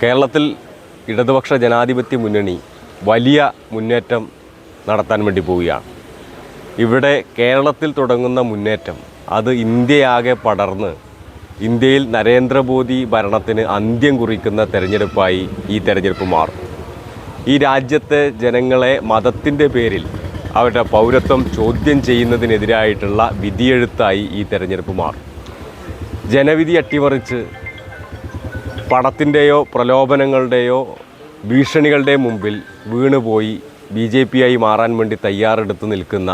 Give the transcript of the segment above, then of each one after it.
കേരളത്തിൽ ഇടതുപക്ഷ ജനാധിപത്യ മുന്നണി വലിയ മുന്നേറ്റം നടത്താൻ വേണ്ടി പോവുകയാണ്. ഇവിടെ കേരളത്തിൽ തുടങ്ങുന്ന മുന്നേറ്റം അത് ഇന്ത്യയാകെ പടർന്ന് ഇന്ത്യയിൽ നരേന്ദ്രമോദി ഭരണത്തിന് അന്ത്യം കുറിക്കുന്ന തെരഞ്ഞെടുപ്പായി ഈ തെരഞ്ഞെടുപ്പ് മാറും. ഈ രാജ്യത്തെ ജനങ്ങളെ മതത്തിന്റെ പേരിൽ അവരുടെ പൗരത്വം ചോദ്യം ചെയ്യുന്നതിനെതിരായിട്ടുള്ള വിധിയെഴുത്തായി ഈ തെരഞ്ഞെടുപ്പ് മാറും. ജനവിധി അട്ടിമറിച്ച് പണത്തിന്റെയോ പ്രലോഭനങ്ങളുടെയോ ഭീഷണികളുടെ മുമ്പിൽ വീണുപോയി ബി ജെ പി ആയി മാറാൻ വേണ്ടി തയ്യാറെടുത്ത് നിൽക്കുന്ന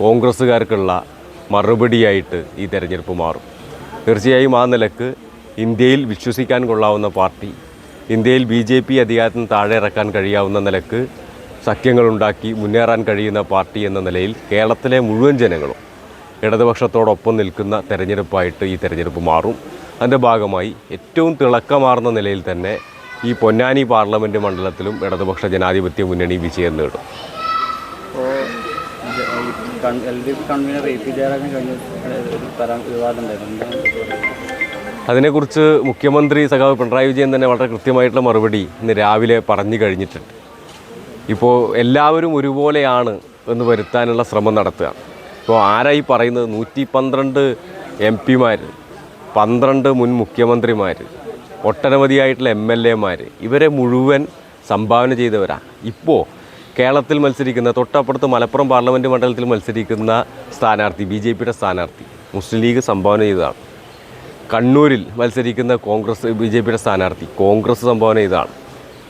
കോൺഗ്രസ്സുകാർക്കുള്ള മറുപടിയായിട്ട് ഈ തെരഞ്ഞെടുപ്പ് മാറും. തീർച്ചയായും ആ നിലയ്ക്ക് ഇന്ത്യയിൽ വിശ്വസിക്കാൻ കൊള്ളാവുന്ന പാർട്ടി ഇന്ത്യയിൽ ബി ജെ പി അധികാരത്തിന് താഴെ ഇറക്കാൻ കഴിയാവുന്ന നിലയ്ക്ക് സഖ്യങ്ങളുണ്ടാക്കി മുന്നേറാൻ കഴിയുന്ന പാർട്ടി എന്ന നിലയിൽ കേരളത്തിലെ മുഴുവൻ ജനങ്ങളും ഇടതുപക്ഷത്തോടൊപ്പം നിൽക്കുന്ന തെരഞ്ഞെടുപ്പായിട്ട് ഈ തെരഞ്ഞെടുപ്പ് മാറും. അതിന്റെ ഭാഗമായി ഏറ്റവും തിളക്കമാർന്ന നിലയിൽ തന്നെ ഈ പൊന്നാനി പാർലമെന്റ് മണ്ഡലത്തിലും ഇടതുപക്ഷ ജനാധിപത്യ മുന്നണി വിജയം നേടും. അതിനെക്കുറിച്ച് മുഖ്യമന്ത്രി സഖാവ് പിണറായി വിജയൻ തന്നെ വളരെ കൃത്യമായിട്ടുള്ള മറുപടി ഇന്ന് രാവിലെ പറഞ്ഞു കഴിഞ്ഞിട്ടുണ്ട്. ഇപ്പോൾ എല്ലാവരും ഒരുപോലെയാണ് എന്ന് വരുത്താനുള്ള ശ്രമം നടത്തുക ഇപ്പോൾ ആരായി പറയുന്നത്? നൂറ്റി പന്ത്രണ്ട് എം പിമാർ പന്ത്രണ്ട് മുൻ മുഖ്യമന്ത്രിമാർ ഒട്ടനവധിയായിട്ടുള്ള എം എൽ എമാർ ഇവരെ മുഴുവൻ സംഭാവന ചെയ്തവരാ. ഇപ്പോൾ കേരളത്തിൽ മത്സരിക്കുന്ന തൊട്ടപ്പുറത്ത് മലപ്പുറം പാർലമെന്റ് മണ്ഡലത്തിൽ മത്സരിക്കുന്ന സ്ഥാനാർത്ഥി ബി ജെ പിയുടെ സ്ഥാനാർത്ഥി മുസ്ലിം ലീഗ് സംഭാവന ചെയ്തതാണ്. കണ്ണൂരിൽ മത്സരിക്കുന്ന കോൺഗ്രസ് ബി ജെ പിയുടെ സ്ഥാനാർത്ഥി കോൺഗ്രസ് സംഭാവന ചെയ്തതാണ്.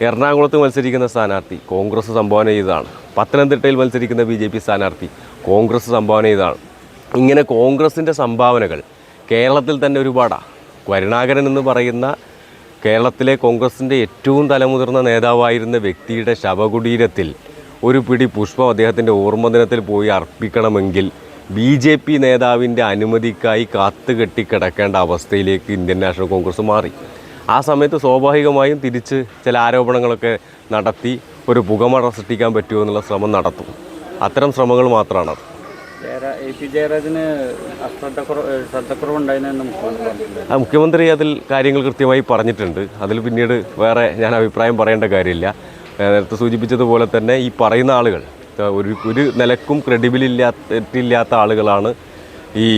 എറണാകുളത്ത് മത്സരിക്കുന്ന സ്ഥാനാർത്ഥി കോൺഗ്രസ് സംഭാവന ചെയ്തതാണ്. പത്തനംതിട്ടയിൽ മത്സരിക്കുന്ന ബി ജെ പി സ്ഥാനാർത്ഥി കോൺഗ്രസ് സംഭാവന ചെയ്തതാണ്. ഇങ്ങനെ കോൺഗ്രസിന്റെ സംഭാവനകൾ കേരളത്തിൽ തന്നെ ഒരുപാടാണ് കരുണാകരൻ എന്ന് പറയുന്ന കേരളത്തിലെ കോൺഗ്രസിന്റെ ഏറ്റവും തലമുതിർന്ന നേതാവായിരുന്ന വ്യക്തിയുടെ ശവകുടീരത്തിൽ ഒരു പിടി പുഷ്പം അദ്ദേഹത്തിന്റെ ഓർമ്മദിനത്തിൽ പോയി അർപ്പിക്കണമെങ്കിൽ ബി ജെ പി നേതാവിന്റെ അനുമതിക്കായി കാത്തുകെട്ടി കിടക്കേണ്ട അവസ്ഥയിലേക്ക് ഇന്ത്യൻ നാഷണൽ കോൺഗ്രസ് മാറി. ആ സമയത്ത് സ്വാഭാവികമായും തിരിച്ച് ചില ആരോപണങ്ങളൊക്കെ നടത്തി ഒരു പുകമറ സൃഷ്ടിക്കാൻ പറ്റുമോ എന്നുള്ള ശ്രമം നടത്തും. അത്തരം ശ്രമങ്ങൾ മാത്രമാണ് ജയരാ ആ മുഖ്യമന്ത്രി അതിൽ കാര്യങ്ങൾ കൃത്യമായി പറഞ്ഞിട്ടുണ്ട്. അതിൽ പിന്നീട് വേറെ ഞാൻ അഭിപ്രായം പറയേണ്ട കാര്യമില്ല. നേരത്തെ സൂചിപ്പിച്ചതുപോലെ തന്നെ ഈ പറയുന്ന ആളുകൾ ഒരു ഒരു നിലക്കും ക്രെഡിബിലില്ലാത്ത ആളുകളാണ് ഈ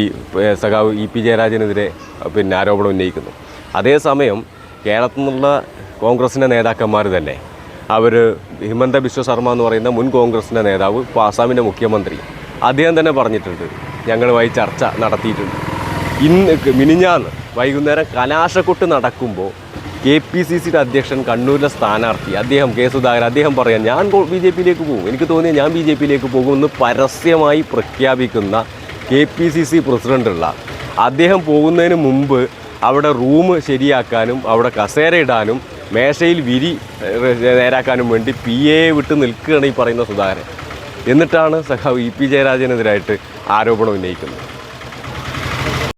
സഖാവ് ഇ പി ജയരാജനെതിരെ പിന്നെ ആരോപണം ഉന്നയിക്കുന്നു അതേസമയം കേരളത്തിൽ നിന്നുള്ള കോൺഗ്രസിന്റെ നേതാക്കന്മാർ തന്നെ അവർ ഹിമന്ത ബിശ്വ ശർമ്മ എന്ന് പറയുന്ന മുൻ കോൺഗ്രസിന്റെ നേതാവ് ഇപ്പോൾ ആസാമിന്റെ മുഖ്യമന്ത്രി അദ്ദേഹം തന്നെ പറഞ്ഞിട്ടുണ്ട് ഞങ്ങളുമായി ചർച്ച നടത്തിയിട്ടുണ്ട്. ഇന്ന് മിനിഞ്ഞാന്ന് വൈകുന്നേരം കലാശക്കൊട്ട് നടക്കുമ്പോൾ കെ പി സി സിയുടെ അധ്യക്ഷൻ കണ്ണൂരിലെ സ്ഥാനാർത്ഥി അദ്ദേഹം കെ സുധാകരൻ അദ്ദേഹം പറയാം ഞാൻ ബി ജെ പിയിലേക്ക് പോകും. എനിക്ക് തോന്നിയ ഞാൻ ബി ജെ പിയിലേക്ക് പോകുമെന്ന് പരസ്യമായി പ്രഖ്യാപിക്കുന്ന കെ പി സി സി പ്രസിഡന്റുള്ള അദ്ദേഹം പോകുന്നതിന് മുമ്പ് അവിടെ റൂം ശരിയാക്കാനും അവിടെ കസേര ഇടാനും മേശയിൽ വിരി നേരാക്കാനും വേണ്ടി പി എ വിട്ട് നിൽക്കുകയാണ് ഈ പറയുന്ന സുധാകരൻ. എന്നിട്ടാണ് സഖാവ് ഇ പി ജയരാജനെതിരായിട്ട് ആരോപണം ഉന്നയിക്കുന്നത്.